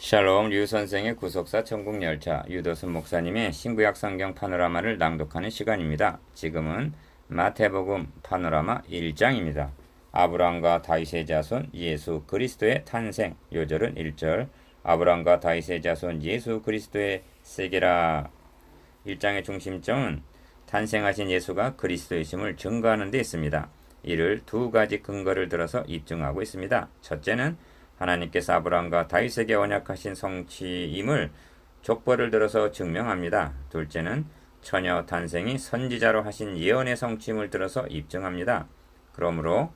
샬롬 류 선생의 구속사 천국열차 유도순 목사님의 신구약 성경 파노라마를 낭독하는 시간입니다. 지금은 마태복음 파노라마 1장입니다. 아브라함과 다윗의 자손 예수 그리스도의 탄생 요절은 1절 아브라함과 다윗의 자손 예수 그리스도의 세계라 1장의 중심점은 탄생하신 예수가 그리스도이심을 증거하는 데 있습니다. 이를 두 가지 근거를 들어서 입증하고 있습니다. 첫째는 하나님께서 아브라함과 다윗에게 언약하신 성취임을 족보를 들어서 증명합니다. 둘째는 처녀 탄생이 선지자로 하신 예언의 성취임을 들어서 입증합니다. 그러므로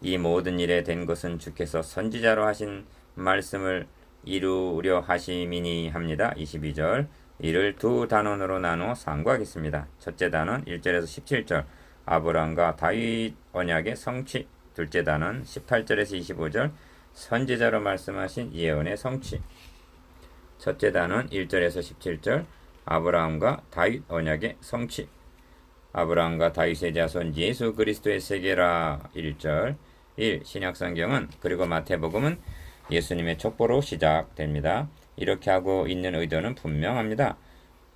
이 모든 일에 된 것은 주께서 선지자로 하신 말씀을 이루려 하심이니 합니다. 22절 이를 두 단원으로 나누어 상고하겠습니다. 첫째 단원 1절에서 17절 아브라함과 다윗 언약의 성취 둘째 단원 18절에서 25절 선지자로 말씀하신 예언의 성취. 첫째 단원 1절에서 17절 아브라함과 다윗 언약의 성취. 아브라함과 다윗의 자손 예수 그리스도의 세계라 1절 1 신약성경은 그리고 마태복음은 예수님의 촉보로 시작됩니다. 이렇게 하고 있는 의도는 분명합니다.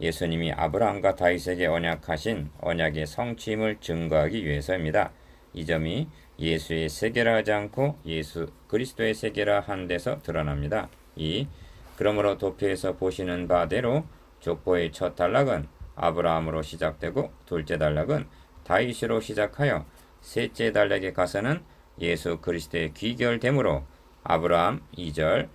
예수님이 아브라함과 다윗에게 언약하신 언약의 성취임을 증거하기 위해서입니다. 이 점이 예수의 세계라 하지 않고 예수 그리스도의 세계라 한 데서 드러납니다. 2. 그러므로 도표에서 보시는 바대로 족보의 첫 단락은 아브라함으로 시작되고 둘째 단락은 다윗으로 시작하여 셋째 단락에 가서는 예수 그리스도의 귀결됨으로 아브라함 2절,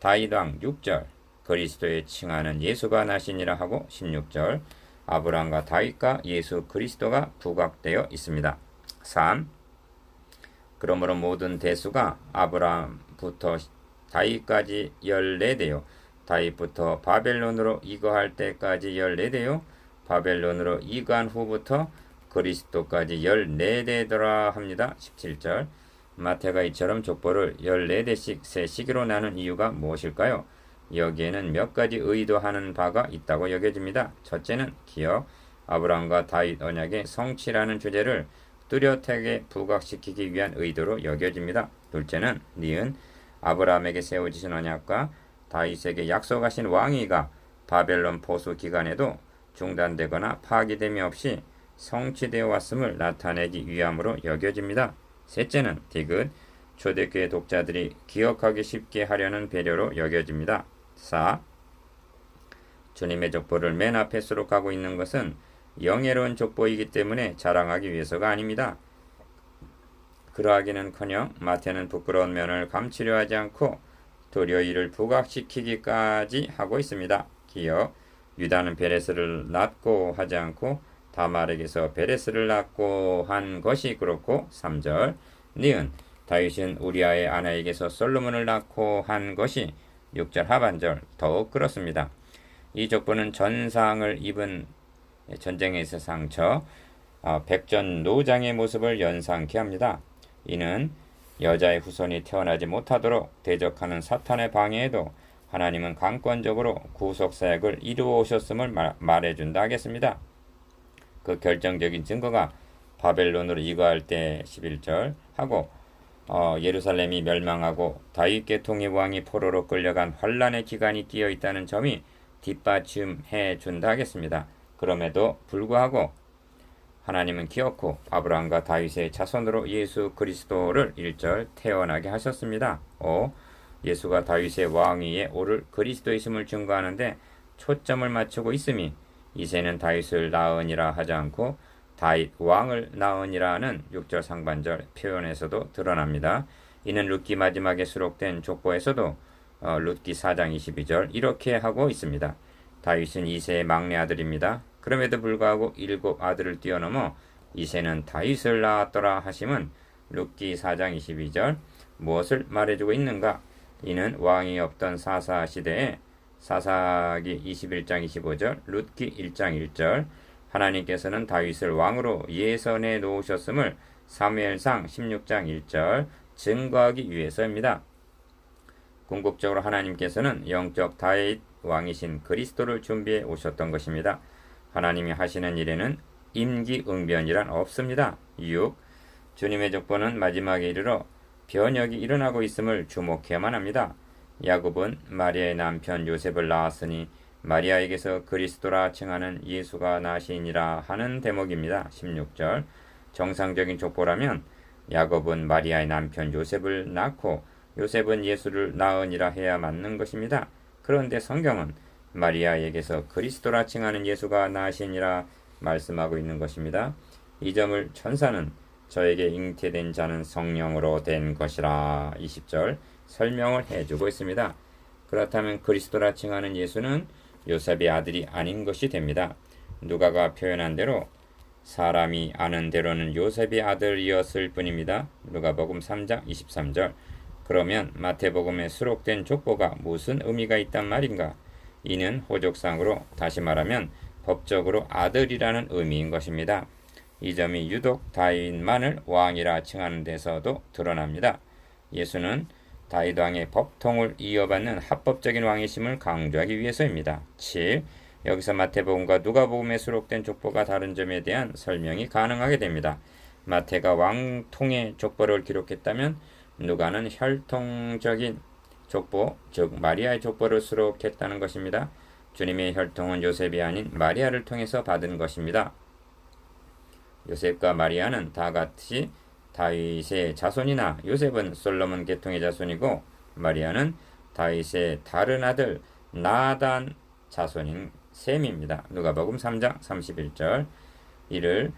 다윗왕 6절, 그리스도의 칭하는 예수가 나시니라 하고 16절, 아브라함과 다윗과 예수 그리스도가 부각되어 있습니다. 3. 그러므로 모든 대수가 아브라함부터 다윗까지 14대요. 다윗부터 바벨론으로 이거할 때까지 14대요. 바벨론으로 이거한 후부터 그리스도까지 14대더라 합니다. 17절. 마태가 이처럼 족보를 14대씩 세 시기로 나눈 이유가 무엇일까요? 여기에는 몇 가지 의도하는 바가 있다고 여겨집니다. 첫째는 기억, 아브라함과 다윗 언약의 성취라는 주제를 뚜렷하게 부각시키기 위한 의도로 여겨집니다. 둘째는 니은 아브라함에게 세워지신 언약과 다윗에게 약속하신 왕위가 바벨론 포수 기간에도 중단되거나 파기됨이 없이 성취되어 왔음을 나타내기 위함으로 여겨집니다. 셋째는 디귿 초대교회 독자들이 기억하기 쉽게 하려는 배려로 여겨집니다. 4. 주님의 족보를 맨 앞에 수록하고 있는 것은 영예로운 족보이기 때문에 자랑하기 위해서가 아닙니다. 그러하기는커녕 마태는 부끄러운 면을 감추려 하지 않고 도리어 이를 부각시키기까지 하고 있습니다. 기억 유다는 베레스를 낳고 하지 않고 다말에게서 베레스를 낳고 한 것이 그렇고 3절 니은 다윗은 우리아의 아내에게서 솔로몬을 낳고 한 것이 6절 하반절 더욱 그렇습니다. 이 족보는 전상을 입은 전쟁에서 상처, 아, 백전 노장의 모습을 연상케 합니다. 이는 여자의 후손이 태어나지 못하도록 대적하는 사탄의 방해에도 하나님은 강권적으로 구속 사역을 이루어 오셨음을 말 해준다 하겠습니다. 그 결정적인 증거가 바벨론으로 이거할 때 11절 하고 어, 예루살렘이 멸망하고 다윗 계통의 왕이 포로로 끌려간 환란의 기간이 끼어 있다는 점이 뒷받침해 준다 하겠습니다. 그럼에도 불구하고 하나님은 기어코 아브라함과 다윗의 자손으로 예수 그리스도를 1절 태어나게 하셨습니다. 5. 예수가 다윗의 왕위에 오를 그리스도이심을 증거하는데 초점을 맞추고 있음이 이제는 다윗을 낳으니라 하지 않고 다윗 왕을 낳으니라는 6절 상반절 표현에서도 드러납니다. 이는 룻기 마지막에 수록된 족보에서도 어, 룻기 4장 22절 이렇게 하고 있습니다. 다윗은 이세의 막내 아들입니다. 그럼에도 불구하고 일곱 아들을 뛰어넘어 이세는 다윗을 낳았더라 하심은 룻기 4장 22절 무엇을 말해주고 있는가? 이는 왕이 없던 사사 시대에 사사기 21장 25절, 룻기 1장 1절 하나님께서는 다윗을 왕으로 예선해 놓으셨음을 사무엘상 16장 1절 증거하기 위해서입니다. 궁극적으로 하나님께서는 영적 다윗 왕이신 그리스도를 준비해 오셨던 것입니다. 하나님이 하시는 일에는 임기응변이란 없습니다. 6. 주님의 족보는 마지막에 이르러 변혁이 일어나고 있음을 주목해야만 합니다. 야곱은 마리아의 남편 요셉을 낳았으니 마리아에게서 그리스도라 칭하는 예수가 나시니라 하는 대목입니다. 16절 정상적인 족보라면 야곱은 마리아의 남편 요셉을 낳고 요셉은 예수를 낳으니라 해야 맞는 것입니다. 그런데 성경은 마리아에게서 그리스도라 칭하는 예수가 나시니라 말씀하고 있는 것입니다. 이 점을 천사는 저에게 잉태된 자는 성령으로 된 것이라 20절 설명을 해주고 있습니다. 그렇다면 그리스도라 칭하는 예수는 요셉의 아들이 아닌 것이 됩니다. 누가가 표현한 대로 사람이 아는 대로는 요셉의 아들이었을 뿐입니다. 누가복음 3장 23절. 그러면 마태복음에 수록된 족보가 무슨 의미가 있단 말인가? 이는 호족상으로 다시 말하면 법적으로 아들이라는 의미인 것입니다. 이 점이 유독 다윗만을 왕이라 칭하는 데서도 드러납니다. 예수는 다윗 왕의 법통을 이어받는 합법적인 왕이심을 강조하기 위해서입니다. 7. 여기서 마태복음과 누가복음에 수록된 족보가 다른 점에 대한 설명이 가능하게 됩니다. 마태가 왕통의 족보를 기록했다면 누가는 혈통적인 족보, 즉 마리아의 족보를 수록했다는 것입니다. 주님의 혈통은 요셉이 아닌 마리아를 통해서 받은 것입니다. 요셉과 마리아는 다 같이 다윗의 자손이나 요셉은 솔로몬 계통의 자손이고 마리아는 다윗의 다른 아들 나단 자손인 셈입니다. 누가복음 3장 31절 이를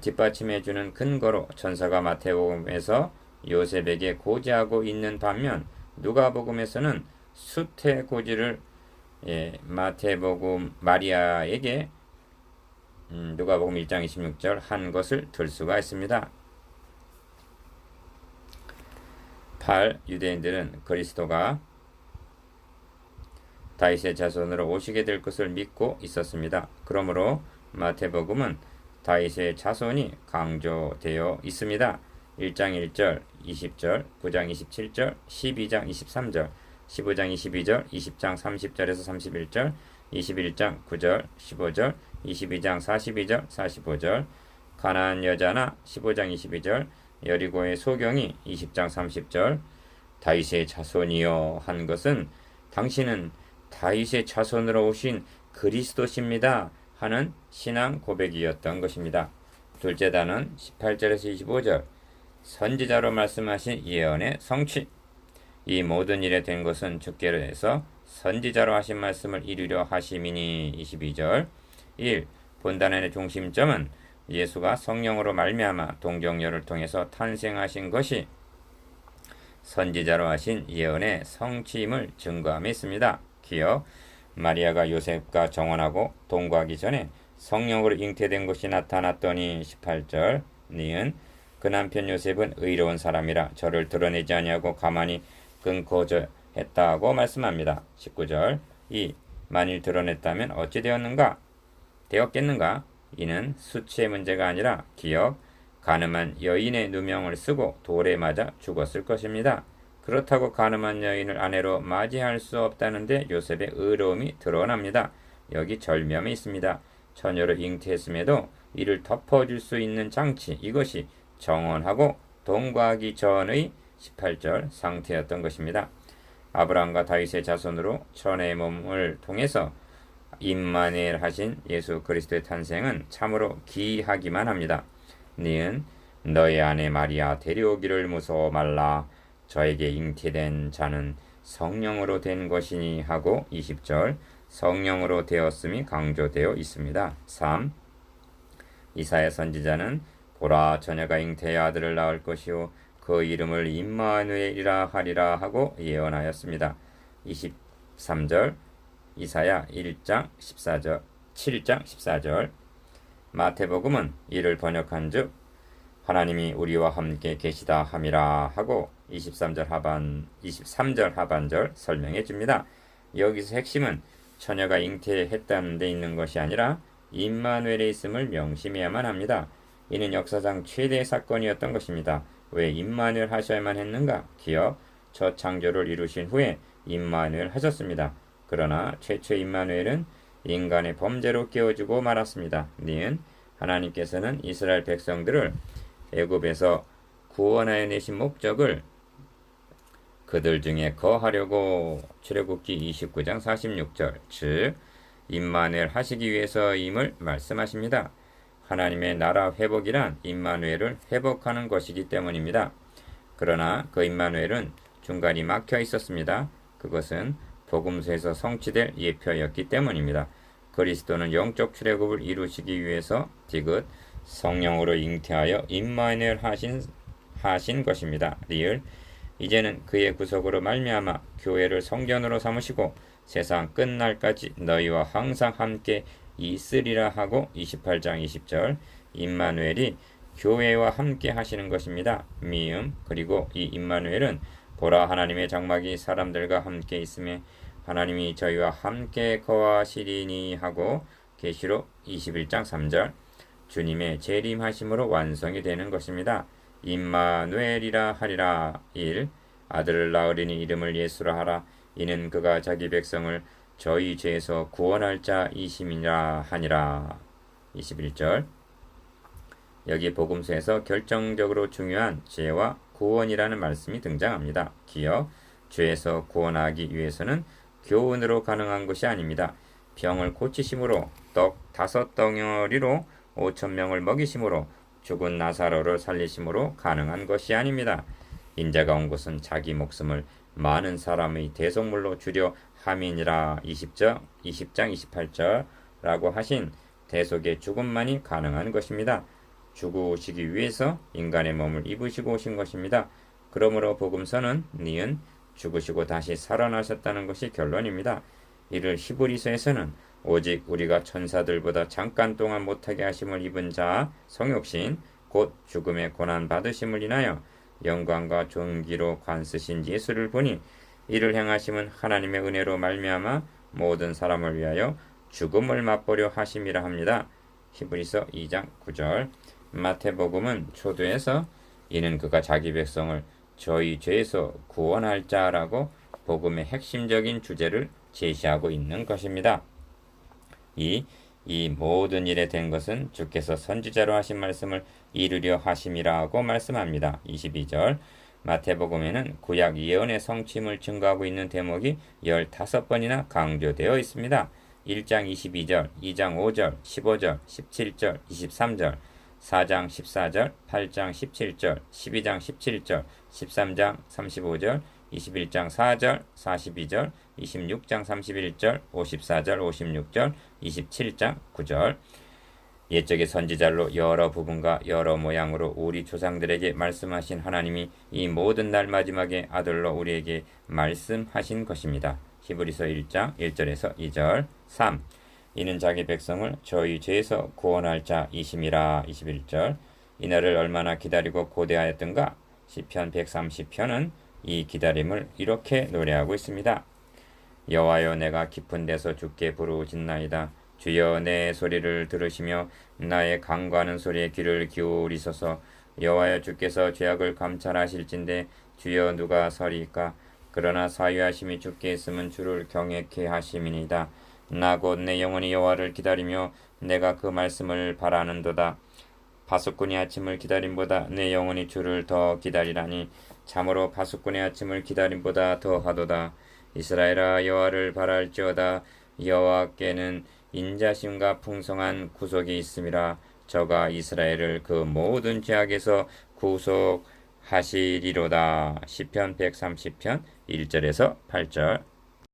뒷받침해 주는 근거로 천사가 마태복음에서 요셉에게 고지하고 있는 반면 누가복음에서는 수태 고지를 예, 마태복음 마리아에게 음, 누가복음 1장 26절 한 것을 들 수가 있습니다. 8. 유대인들은 그리스도가 다윗의 자손으로 오시게 될 것을 믿고 있었습니다. 그러므로 마태복음은 다윗의 자손이 강조되어 있습니다. 1장 1절, 20절, 9장 27절, 12장 23절, 15장 22절, 20장 30절에서 31절, 21장 9절, 15절, 22장 42절, 45절, 가나안 여자나 15장 22절, 여리고의 소경이 20장 30절, 다윗의 자손이여 한 것은 당신은 다윗의 자손으로 오신 그리스도십니다 하는 신앙 고백이었던 것입니다. 둘째 단은 18절에서 25절 선지자로 말씀하신 예언의 성취. 이 모든 일에 된 것은 주께로 해서 선지자로 하신 말씀을 이루려 하심이니. 22절. 1. 본단의 중심점은 예수가 성령으로 말미암아 동정녀를 통해서 탄생하신 것이 선지자로 하신 예언의 성취임을 증거함에 있습니다. 기억. 마리아가 요셉과 정원하고 동거하기 전에 성령으로 잉태된 것이 나타났더니 18절. 니은 그 남편 요셉은 의로운 사람이라 저를 드러내지 아니하고 가만히 끊고저 했다고 말씀합니다. 19절 2. 만일 드러냈다면 어찌 되었는가? 되었겠는가? 이는 수치의 문제가 아니라 기억, 가늠한 여인의 누명을 쓰고 돌에 맞아 죽었을 것입니다. 그렇다고 가늠한 여인을 아내로 맞이할 수 없다는데 요셉의 의로움이 드러납니다. 여기 절묘함이 있습니다. 처녀로 잉태했음에도 이를 덮어줄 수 있는 장치 이것이 정원하고 동거하기 전의 18절 상태였던 것입니다. 아브라함과 다윗의 자손으로 천의 몸을 통해서 임마누엘 하신 예수 그리스도의 탄생은 참으로 기이하기만 합니다. 니은 너의 아내 마리아 데려오기를 무서워 말라 저에게 잉태된 자는 성령으로 된 것이니 하고 20절 성령으로 되었음이 강조되어 있습니다. 3. 이사야 선지자는 보라 처녀가 잉태의 아들을 낳을 것이요 그 이름을 임마누엘이라 하리라 하고 예언하였습니다. 23절 이사야 1장 14절 7장 14절 마태복음은 이를 번역한즉 하나님이 우리와 함께 계시다 함이라 하고 23절 하반 23절 하반절 설명해 줍니다. 여기서 핵심은 처녀가 잉태했다는 데 있는 것이 아니라 임마누엘의 있음을 명심해야만 합니다. 이는 역사상 최대의 사건이었던 것입니다. 왜 임마누엘 하셔야만 했는가? 기억 첫 창조를 이루신 후에 임마누엘 하셨습니다. 그러나 최초 임마누엘은 인간의 범죄로 깨어지고 말았습니다. 니은 하나님께서는 이스라엘 백성들을 애굽에서 구원하여 내신 목적을 그들 중에 거하려고 출애굽기 29장 46절 즉 임마누엘 하시기 위해서임을 말씀하십니다. 하나님의 나라 회복이란 임마누엘을 회복하는 것이기 때문입니다. 그러나 그 임마누엘은 중간이 막혀 있었습니다. 그것은 복음서에서 성취될 예표였기 때문입니다. 그리스도는 영적 출애굽을 이루시기 위해서 디귿 성령으로 잉태하여 임마누엘 하신 하신 것입니다. 리을 이제는 그의 구속으로 말미암아 교회를 성전으로 삼으시고 세상 끝날까지 너희와 항상 함께 있으리라 하고 28장 20절. 임마누엘이 교회와 함께 하시는 것입니다. 미음 그리고 이 임마누엘은 보라 하나님의 장막이 사람들과 함께 있음에 하나님이 저희와 함께 거하시리니 하고 계시록 21장 3절. 주님의 재림하심으로 완성이 되는 것입니다. 임마누엘이라 하리라. 1 아들을 낳으리니 이름을 예수라 하라. 이는 그가 자기 백성을 저희 죄에서 구원할 자이심이라 하니라 21절 여기 복음서에서 결정적으로 중요한 죄와 구원이라는 말씀이 등장합니다. 기억 죄에서 구원하기 위해서는 교훈으로 가능한 것이 아닙니다. 병을 고치심으로 떡 다섯 덩어리로 오천 명을 먹이심으로 죽은 나사로를 살리심으로 가능한 것이 아닙니다. 인자가 온 것은 자기 목숨을 많은 사람의 대속물로 주려 함이니라 20절, 20장 28절라고 하신 대속의 죽음만이 가능한 것입니다. 죽으시기 위해서 인간의 몸을 입으시고 오신 것입니다. 그러므로 복음서는 니은 죽으시고 다시 살아나셨다는 것이 결론입니다. 이를 히브리서에서는 오직 우리가 천사들보다 잠깐 동안 못하게 하심을 입은 자 성육신 곧 죽음의 고난 받으심을 인하여 영광과 존귀로 관쓰신 예수를 보니 이를 행하심은 하나님의 은혜로 말미암아 모든 사람을 위하여 죽음을 맛보려 하심이라 합니다. 히브리서 2장 9절 마태복음은 초두에서 이는 그가 자기 백성을 저희 죄에서 구원할 자라고 복음의 핵심적인 주제를 제시하고 있는 것입니다. 이, 이 모든 일에 된 것은 주께서 선지자로 하신 말씀을 이루려 하심이라고 말씀합니다. 22절 마태복음에는 구약 예언의 성취임을 증거하고 있는 대목이 15번이나 강조되어 있습니다. 1장 22절, 2장 5절, 15절, 17절, 23절, 4장 14절, 8장 17절, 12장 17절, 13장 35절, 21장 4절, 42절, 26장 31절, 54절, 56절, 27장 9절. 옛적의 선지자로 여러 부분과 여러 모양으로 우리 조상들에게 말씀하신 하나님이 이 모든 날 마지막에 아들로 우리에게 말씀하신 것입니다. 히브리서 1장 1절에서 2절 3. 이는 자기 백성을 저희 죄에서 구원할 자이심이라 21절 이날을 얼마나 기다리고 고대하였던가 시편 130편은 이 기다림을 이렇게 노래하고 있습니다. 여호와여 내가 깊은 데서 주께 부르짖나이다. 주여 내 소리를 들으시며 나의 강구하는 소리에 귀를 기울이소서. 여호와여 주께서 죄악을 감찰하실진데 주여 누가 서리까? 그러나 사유하심이 주께 있으면 주를 경외케 하심이니이다. 나 곧 내 영혼이 여호와를 기다리며 내가 그 말씀을 바라는도다. 파수꾼이 아침을 기다림보다 내 영혼이 주를 더 기다리라니 참으로 파수꾼의 아침을 기다림보다 더하도다. 이스라엘아 여호와를 바랄지어다. 여호와께는 인자심과 풍성한 구속이 있음이라. 저가 이스라엘을 그 모든 죄악에서 구속하시리로다. 시편 130편 1절에서 8절